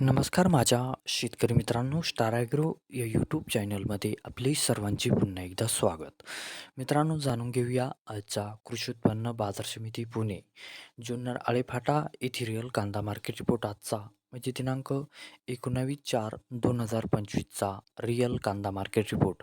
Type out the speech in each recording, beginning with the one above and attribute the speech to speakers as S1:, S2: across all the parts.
S1: नमस्कार माझ्या शेतकरी मित्रांनो स्टाराग्रो या यूट्यूब चॅनलमध्ये आपले सर्वांचे पुन्हा एकदा स्वागत. मित्रांनो जाणून घेऊया आजचा कृषी उत्पन्न बाजार समिती पुणे जुन्नर आळेफाटा इथिरियल कांदा मार्केट रिपोर्ट आजचा. म्हणजे दिनांक एकोणावीस चार दोन हजार पंचवीसचा रिअल कांदा मार्केट रिपोर्ट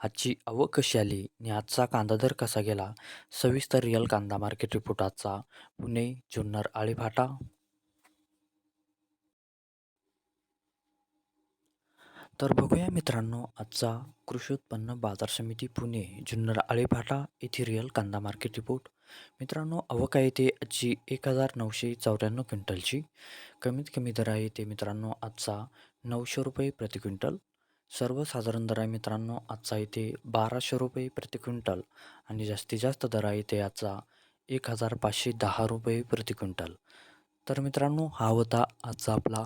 S1: आजची आवक कशी आली आणि आजचा कांदा दर कसा गेला? सविस्तर रिअल कांदा मार्केट रिपोर्ट आजचा. पुणे जुन्नर आळेफाटा. तर बघूया मित्रांनो आजचा कृषी उत्पन्न बाजार समिती पुणे जुन्नर आळेभाटा येथे रिअल कांदा मार्केट रिपोर्ट मित्रांनो आवक आहे ते आजची एक हजार नऊशे चौऱ्याण्णव क्विंटलची. कमीत कमी दर आहे ते मित्रांनो आजचा नऊशे रुपये प्रति क्विंटल. सर्वसाधारण दर आहे मित्रांनो आजचा इथे बाराशे रुपये प्रति क्विंटल आणि जास्तीत जास्त दर आहे ते आजचा एक हजार पाचशे दहा रुपये प्रति क्विंटल. तर मित्रांनो हा होता आजचा आपला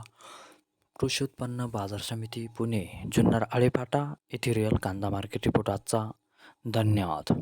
S1: कृषी उत्पन्न बाजार समिती पुणे जुन्नर आळेफाटा येथे रिअल कांदा मार्केट रिपोर्ट आजचा. धन्यवाद.